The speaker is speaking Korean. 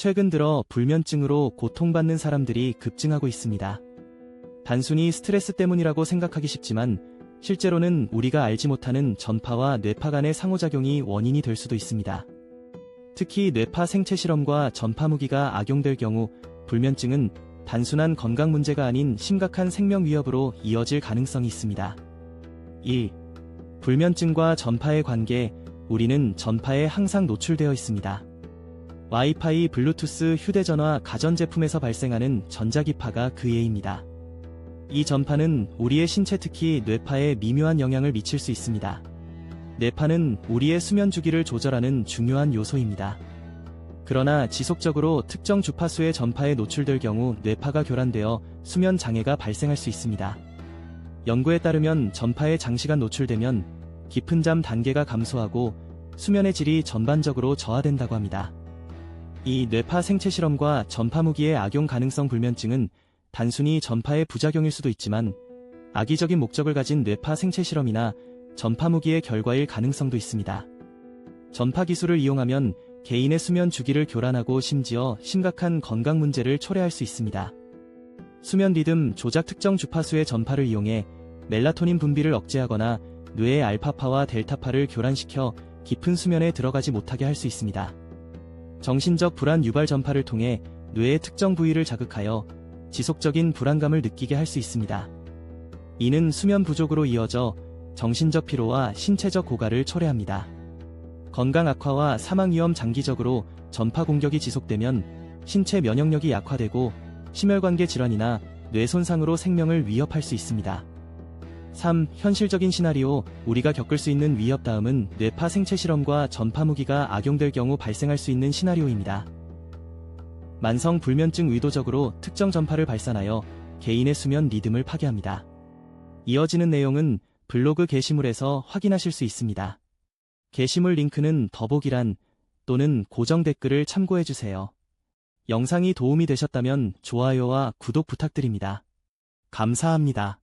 최근 들어 불면증으로 고통받는 사람들이 급증하고 있습니다. 단순히 스트레스 때문이라고 생각하기 쉽지만 실제로는 우리가 알지 못하는 전파와 뇌파 간의 상호작용이 원인이 될 수도 있습니다. 특히 뇌파 생체 실험과 전파 무기가 악용될 경우 불면증은 단순한 건강 문제가 아닌 심각한 생명 위협으로 이어질 가능성이 있습니다. 1. 불면증과 전파의 관계, 우리는 전파에 항상 노출되어 있습니다. 와이파이, 블루투스, 휴대전화, 가전제품에서 발생하는 전자기파가 그 예입니다. 이 전파는 우리의 신체 특히 뇌파에 미묘한 영향을 미칠 수 있습니다. 뇌파는 우리의 수면 주기를 조절하는 중요한 요소입니다. 그러나 지속적으로 특정 주파수의 전파에 노출될 경우 뇌파가 교란되어 수면 장애가 발생할 수 있습니다. 연구에 따르면 전파에 장시간 노출되면 깊은 잠 단계가 감소하고 수면의 질이 전반적으로 저하된다고 합니다. 이 뇌파 생체 실험과 전파 무기의 악용 가능성 불면증은 단순히 전파의 부작용일 수도 있지만 악의적인 목적을 가진 뇌파 생체 실험이나 전파 무기의 결과일 가능성도 있습니다. 전파 기술을 이용하면 개인의 수면 주기를 교란하고 심지어 심각한 건강 문제를 초래할 수 있습니다. 수면 리듬 조작 특정 주파수의 전파를 이용해 멜라토닌 분비를 억제하거나 뇌의 알파파와 델타파를 교란시켜 깊은 수면에 들어가지 못하게 할 수 있습니다. 정신적 불안 유발 전파를 통해 뇌의 특정 부위를 자극하여 지속적인 불안감을 느끼게 할 수 있습니다. 이는 수면 부족으로 이어져 정신적 피로와 신체적 고갈을 초래합니다. 건강 악화와 사망 위험 장기적으로 전파 공격이 지속되면 신체 면역력이 약화되고 심혈관계 질환이나 뇌 손상으로 생명을 위협할 수 있습니다. 3. 현실적인 시나리오, 우리가 겪을 수 있는 위협 다음은 뇌파 생체 실험과 전파 무기가 악용될 경우 발생할 수 있는 시나리오입니다. 만성 불면증 의도적으로 특정 전파를 발산하여 개인의 수면 리듬을 파괴합니다. 이어지는 내용은 블로그 게시물에서 확인하실 수 있습니다. 게시물 링크는 더보기란 또는 고정 댓글을 참고해주세요. 영상이 도움이 되셨다면 좋아요와 구독 부탁드립니다. 감사합니다.